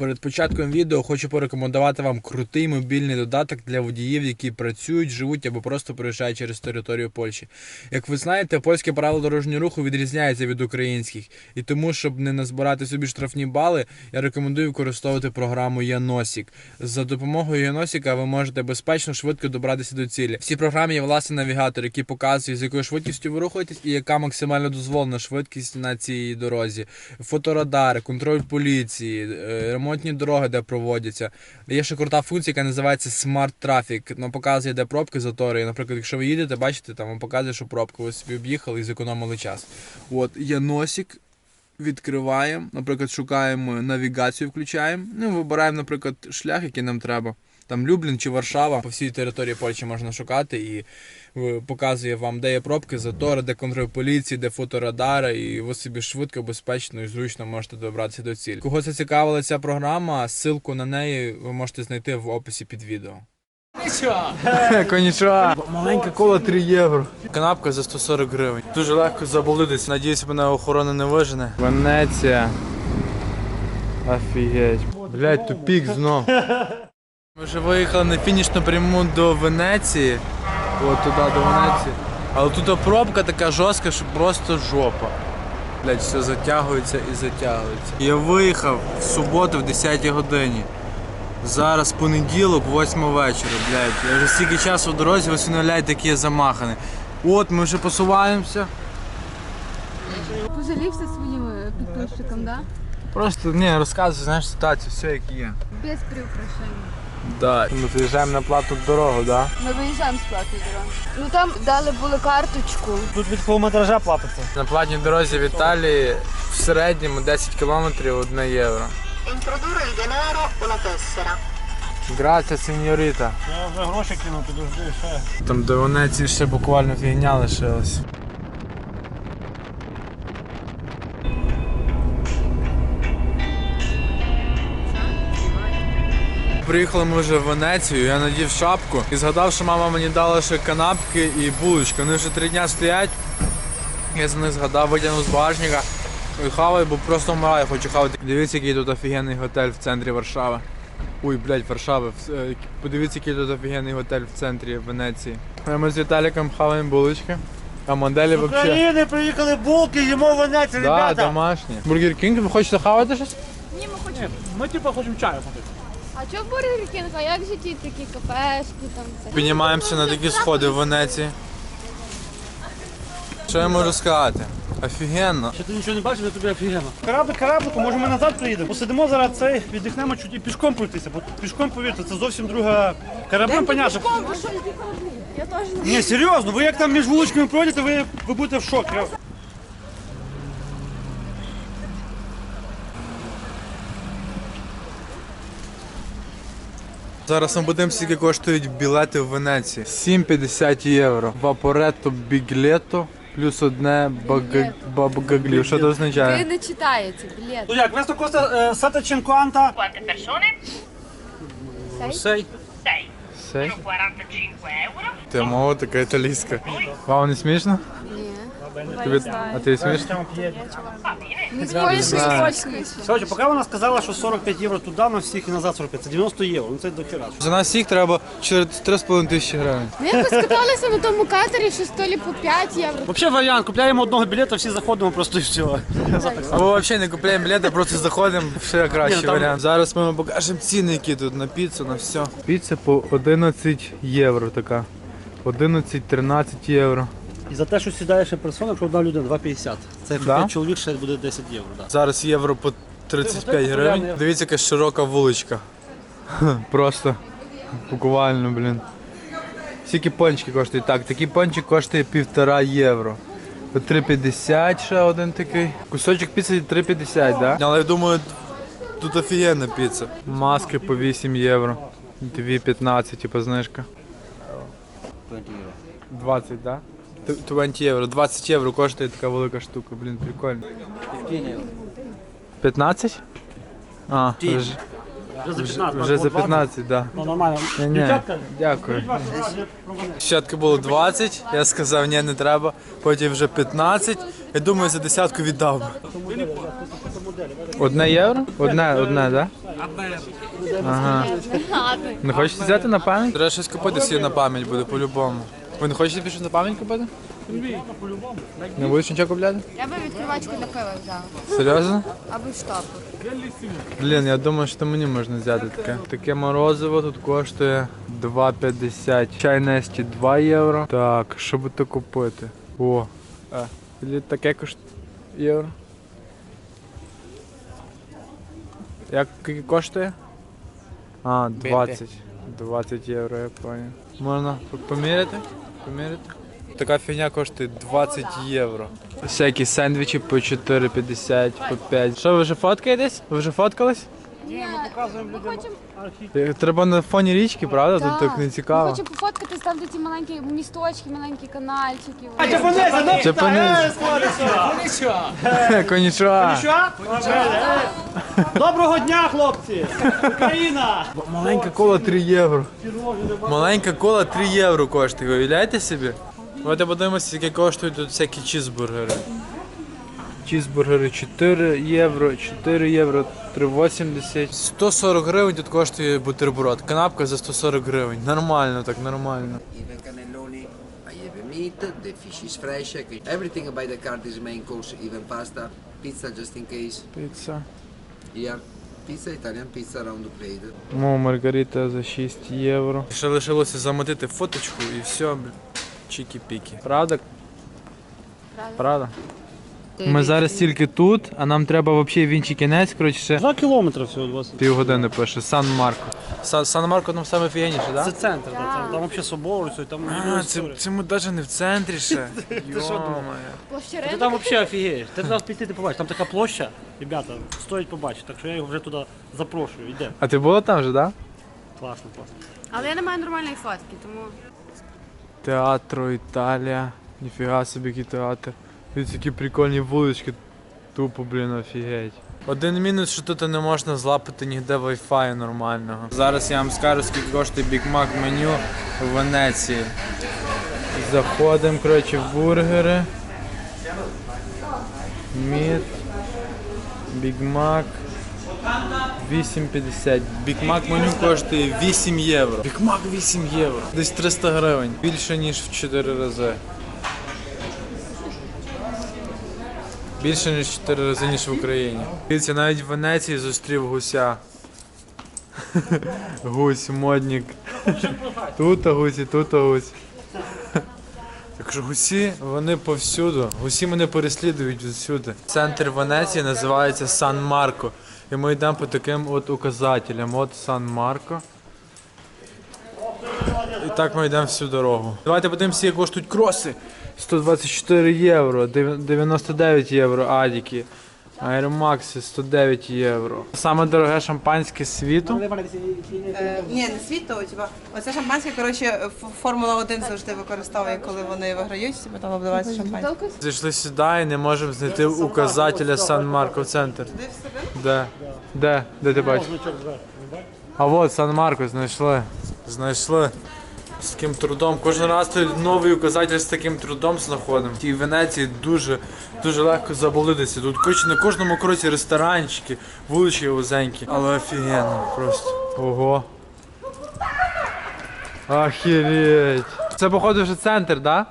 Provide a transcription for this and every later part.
Перед початком відео хочу порекомендувати вам крутий мобільний додаток для водіїв, які працюють, живуть або просто проїжджають через територію Польщі. Як ви знаєте, польське правило дорожнього руху відрізняється від українських, і тому, щоб не назбирати собі штрафні бали, я рекомендую використовувати програму Яносік. За допомогою Яносіка ви можете безпечно швидко добратися до цілі. В цій програмі є власний навігатор, який показує, з якою швидкістю ви рухаєтесь і яка максимально дозволена швидкість на цій дорозі. Фоторадари, контроль поліції, е, ремонтні дороги, де проводяться. Є ще крута функція, яка називається Smart Traffic. Вона показує, де пробки затори. Наприклад, якщо ви їдете, бачите, там вам показує, що пробка, ви собі об'їхали і зекономили час. От є носик. Відкриваємо, наприклад, шукаємо навігацію, включаємо. Ну, вибираємо, наприклад, шлях, який нам треба. Там Люблін чи Варшава. По всій території Польщі можна шукати і е, показує вам, де є пробки, затори, де контроль поліції, де фоторадари, і ви собі швидко, безпечно і зручно можете добратися до цілі. Кого це цікавила ця програма, ссылку на неї ви можете знайти в описі під відео. Коніча. Маленька кола 3 євро. Канапка за 140 гривень. Дуже легко заблудитися. Надіюсь, мене охорона не вижене. Венеція. Офігеть. Блять, тупік знов. Ми вже виїхали на фінішну пряму до Венеції. От туди до Венеції. Але тут пробка така жорстка, що просто жопа. Блять, все затягується і затягується. Я виїхав в суботу в 10 годині. Зараз понеділок, 8 вечора, блядь. Я вже стільки часу в дорозі, ви уявляєте, який замаханий. От ми вже посуваємося. Пожалівся своїм е, підписчикам, да? Просто ні, розказуй, знаєш, ситуацію, все як є. Без приукрашень. Да. Ми приїжджаємо на плату дорогу, да? Ми виїжджаємо з платної дороги. Ну там дали були карточку. Тут від кілометража платиться. На платній дорозі в Італії в середньому 10 кілометрів 1 євро. Introdurre il denaro o la tessera. Грація, сеньоріта. Я вже гроші кинув, підожди ще. Там до Венеції ще буквально фігня лишилась. Приїхали ми вже в Венецію, я надів шапку і згадав, що мама мені дала ще канапки і булочки. Вони вже три дня стоять. Я за них згадав, витягнув з багажника і хаваю, бо просто вмираю, хочу хавати. Дивіться, який тут офігенний готель в центрі Варшави. Ой, блядь, Варшави. Е, Подивіться, який тут офігенний готель в центрі Венеції. Ми з Віталіком хаваємо булочки. А моделі З взагалі. України приїхали булки, їмо Венецію, Да, ребята. домашні. Бургер Кінг, ви хочете хавати щось? Ні, ми хочемо. Ми типу хочемо чаю попити. А чого Бургер Кінг? А як же ті такі кафешки там це? Піднімаємося на такі сходи в Венеції. Що я можу сказати? Офігенно. Ще ти нічого не бачиш, я тобі офігенно. Кораблик, кораблику, може ми назад приїдемо. Посидимо зараз цей, віддихнемо чуть і пішком пройтися, бо пішком, повірте, це зовсім друга кораблем, понятно. Я теж Ні, серйозно, ви як там між вуличками пройдете, ви, ви будете в шокі. Зараз ми будемо скільки коштують білети в Венеції. 7,50 євро. Вапоретто біглетто плюс одне бага- Що це Ви не читаєте білет. Ну як, questo costa 7 50 Quante persone? Сей. 6. Сей? 45 euro. Ти мова така італійська. Вам не смішно? Ні. Тобі... А ти смішно? З з польською. Короче, поки вона сказала, що 45 євро туди на всіх і назад 45, це 90 євро, ну це до хера. За нас всіх треба 3,5 тисячі гривень. Ми якось каталися на тому катері, що столі по 5 євро. Взагалі варіант, купляємо одного білета, всі заходимо просто і все. Або взагалі не купляємо білети, просто заходимо, ще кращий варіант. Зараз ми вам покажемо ціни, які тут на піцу, на все. Піца по 11 євро така. 11-13 євро. І за те, що сідає ще персона, якщо одна людина 2,50. Це якщо Да? 5 чоловік, ще буде 10 євро. Да. Зараз євро по 35 гривень. Дивіться, яка широка вуличка. Просто буквально, блін. Скільки пончики коштують? Так, такий пончик коштує півтора євро. По 3,50 ще один такий. Кусочок піци 3,50, да? Але я думаю, тут офігенна піца. Маски по 8 євро. 2,15, типу знижка. 20, да? Т- 20 євро. 20 євро коштує така велика штука, блін, прикольно. 15? А, вже, Вже за 15. вже за 15, да. Ну нормально. Ні, ні, Дівчатка, дякую. Спочатку було 20, я сказав, ні, не треба. Потім вже 15. Я думаю, за десятку віддав би. Одне євро? Одне, одне, так? Да? Ага. Не хочете взяти на пам'ять? Треба щось купити собі на пам'ять буде по-любому. Ви не хочете більше на пам'ять купити? Не будеш нічого купляти? Я би відкривачку для пива взяла. Серйозно? Або штопор. Блін, я думаю, що мені можна взяти таке. Таке морозиво тут коштує 2,50. Чай Несті 2 євро. Так, що би то купити? О, а, і таке коштує євро. Як скільки коштує? А, 20. 20 євро, я понял. Можна поміряти? Поміряти? Така фігня коштує 20 євро. Всякі сендвічі по 4,50, по 5. Що, ви вже фоткаєтесь? Ви вже фоткались? Ні, ми показуємо людям хочемо- Треба на фоні річки, правда? Тут так не Ми цікаво. хочемо пофоткатись там, де ті маленькі місточки, маленькі канальчики. Джапонеза, ну, Джапонез. Конічуа. Доброго дня, хлопці! Україна! Маленька кола 3 євро. Маленька кола 3 євро коштує, уявляєте собі? Давайте подивимося, скільки коштують тут всякі чізбургери. Чізбургери 4 євро, 4 євро, 3,80. 140 гривень тут коштує бутерброд. Канапка за 140 гривень. Нормально, так, нормально. meat, the fish is fresh, everything by the card is main course, even pasta, pizza just in case. Піца. Here, pizza, Italian pizza round the plate. Мо Маргарита за 6 євро. Ще лишилося замотити фоточку і все. Чікі-пікі. Правда? Правда? Ми зараз тільки тут, а нам треба взагалі в інший кінець, коротше, ще Два кілометри всього 20. півгодини пише. Сан-Марко. Сан- Сан-Марко там саме фігніше, так? Це центр, да, там, там взагалі собор, все, там А, це, це ми навіть не в центрі ще. Йо-моє. Площа Ти там взагалі офігієш. Ти треба піти, ти побачиш. Там така площа, ребята, стоїть побачити. Так що я його вже туди запрошую. Йде. А ти була там вже, так? Класно, класно. Але я не маю нормальної фотки, тому Театро Італія. Ніфіга собі який театр. Дивіться, які прикольні вулички. Тупо, блін, офігеть. Один мінус, що тут не можна злапати ніде Wi-Fi нормального. Зараз я вам скажу, скільки коштує Big Mac меню в Венеції. Заходимо, коротше, в бургери. Мід. Big Mac. 8,50. Big Mac меню коштує 8 євро. Mac 8 євро. Десь 300 гривень. Більше ніж в 4 рази. Більше ніж в 4 рази, ніж в Україні. Дивіться, навіть в Венеції зустрів гуся. Гусь, модник. Тут гусь і тут гусь. Так що гусі, вони повсюду. Гусі мене переслідують всюди. Центр Венеції називається Сан Марко. І ми йдемо по таким от указателям. От Сан Марко. І так ми йдемо всю дорогу. Давайте подивимося, як коштують кроси. 124 євро, 99 євро адіки. Air 109 євро. Саме дороге шампанське світу. Е, ні, не світу, типа, оце шампанське, коротше, Ф- Формула 1 завжди використовує, коли вони виграють, типа там обливається шампанське. Зайшли сюди і не можемо знайти указателя Сан Марко центр. Де? Де? Де ти бачиш? А от Сан Марко знайшли. Знайшли. З таким трудом. Кожен раз той новий указатель з таким трудом знаходимо. Тій Венеції дуже, дуже легко заблудитися. Тут коротше, на кожному кроці ресторанчики, вулички вузенькі. Але офігенно просто. Ого. Охереть. Це походу вже центр, так? Да?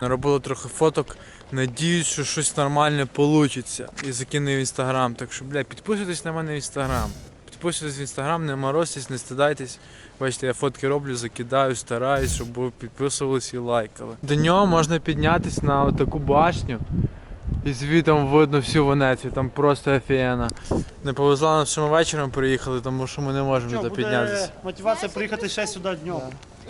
Наробили трохи фоток. Надіюсь, що щось нормальне вийде. І закину в інстаграм. Так що, бля, підписуйтесь на мене в інстаграм. Підписуйтесь в інстаграм, не морозьтесь, не стидайтесь. Бачите, я фотки роблю, закидаю, стараюсь, щоб ви підписувались і лайкали. До нього можна піднятися на таку башню. І звітом видно всю Венецію, там просто офігенно. Не повезло нам, що ми вечором приїхали, тому що ми не можемо туди піднятися. мотивація приїхати ще сюди днем.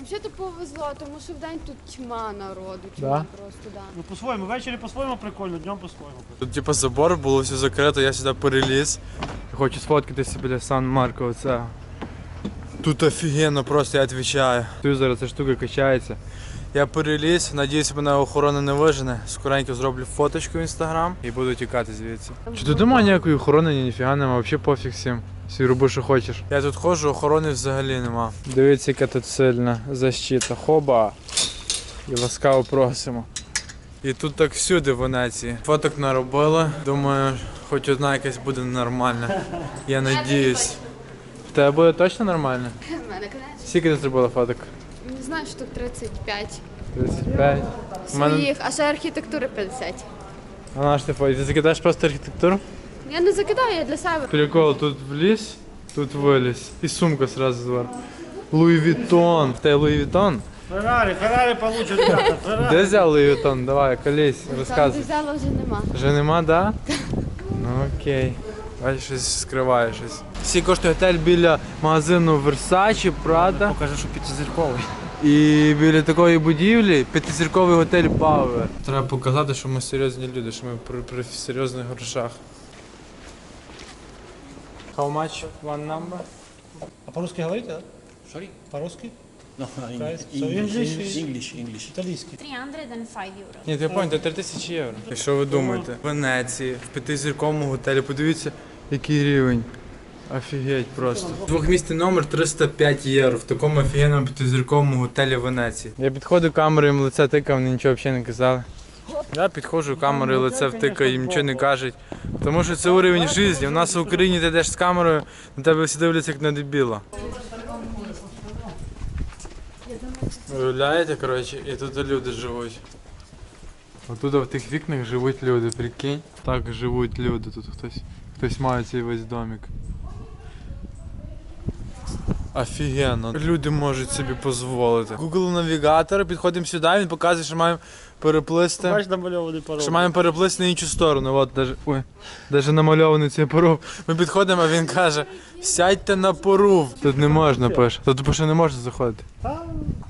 Взагалі то повезло, тому що в день тут тьма народу, Да? просто, да. Ну по-своєму, ввечері по-своєму прикольно, днем по-своєму. Тут типу забор, було все закрито, я сюди переліз. Хочу сфоткатися біля Сан Марко оце. Тут офігенно просто, я відповідаю. Тут зараз ця штука качається. Я переліз, надіюсь, мене охорона не вижене. Скоренько зроблю фоточку в інстаграм і буду тікати звідси. Чи тут немає ніякої охорони, ні ніфіга нема, взагалі пофіг всім. Всі роби, що хочеш. Я тут ходжу, охорони взагалі нема. Дивіться, яка тут сильна защита. Хоба. І ласкаво просимо. І тут так всюди в Венеції. Фоток наробили. Думаю, хоч одна якась буде нормальна. Я надіюсь. В тебе буде точно нормально? В мене конечно. Скільки ти зробила фоток? Не знаю, штук 35 35. У мене... своїх, а ще архітектури 50. А наш ти фото? Ти закидаєш просто архітектуру? Я не закидаю, я для себе. Прикол, тут вліз, тут виліз. І сумка сразу зверху. Луї Вітон. В тебе Луї Вітон? Феррарі, Феррарі получать, ребята, Феррарі. Де взяв Луї Вітон? Давай, колись, Там де розказуй. взяла вже нема. Вже нема, да? Ну окей. Бачиш, щось скриває щось. Всі коштує готель біля магазину Versace, Prada. Покажи, що п'ятизірковий. І біля такої будівлі п'ятизірковий готель Power. Треба показати, що ми серйозні люди, що ми при, при серйозних грошах. How much one number? А по-русски говорите, да? Sorry? По-русски? No, Guys, English, so English English, is- English, English. Італійський. 305 євро. Ні, ти понял, це 3 тисячі євро. І що ви думаєте? В Венеції, в п'ятизірковому готелі, подивіться, який рівень. Офігеть просто. Двохмісний номер 305 євро в такому офігенному п'ятизірковому готелі в Венеції. Я підходив камерою, їм лице тикав, вони нічого взагалі не казали. Я підходжу камерою, лице втикаю, їм нічого не кажуть. Тому що це уровень життя. У нас в Україні ти йдеш з камерою, на тебе всі дивляться як на дебіла. Уявляєте, коротше, і тут люди живуть. Отут в тих вікнах живуть люди, прикинь. Так живуть люди, тут хтось, хтось має цей весь домик. Офігенно. Люди можуть собі дозволити. Google навігатор, підходимо сюди, він показує, що маємо переплисти. Бач, намальований паром. Що маємо переплисти на іншу сторону. От даже, ой, даже намальований цей поруб. Ми підходимо, а він каже: сядьте на порув. Тут не можна пише. Тут пише не можна заходити.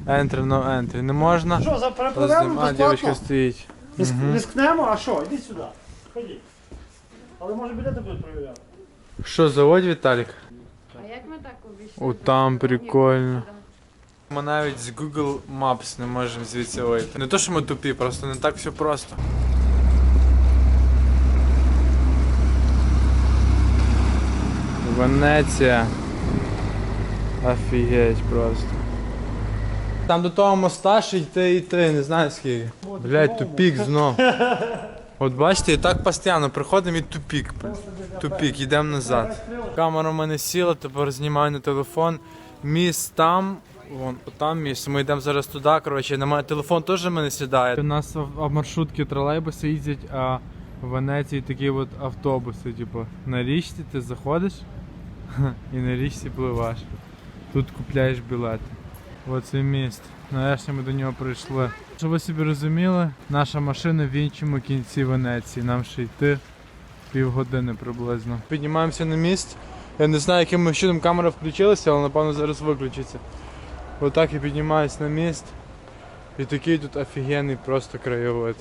Enter, no entry. Не можна. Що, за А, перепливемо дівчинка безплатно? стоїть. Риск- Рискнемо, а що? Іди сюди. Ходіть. Але може білети будуть перевіряти. Що, заводь Віталік? Як ми так обійшли? О, там прикольно. Ми навіть з Google Maps не можемо звідси вийти. Не то, що ми тупі, просто не так все просто. Венеція. Офігеть просто. Там до того моста ще йти йти, не знаю скільки. Блять, тупік знов. От бачите, і так постійно приходимо і тупік. Тупік, йдемо назад. Камера в мене сіла, тепер знімаю на телефон. Міст там, вон там міст. Ми йдемо зараз туди. Коротше, на мене телефон теж в мене сідає. У нас маршрутки тролейбуси їздять, а в Венеції такі от автобуси, типу, на річці ти заходиш і на річці пливаш. Тут купляєш білети. Оце міст. Нарешті ми до нього прийшли. Щоб ви собі розуміли, наша машина в іншому кінці Венеції. Нам ще йти півгодини приблизно. Піднімаємося на міст. Я не знаю, яким чином камера включилася, але напевно зараз виключиться. Отак я піднімаюсь на міст. І такий тут офігенний просто краєвид.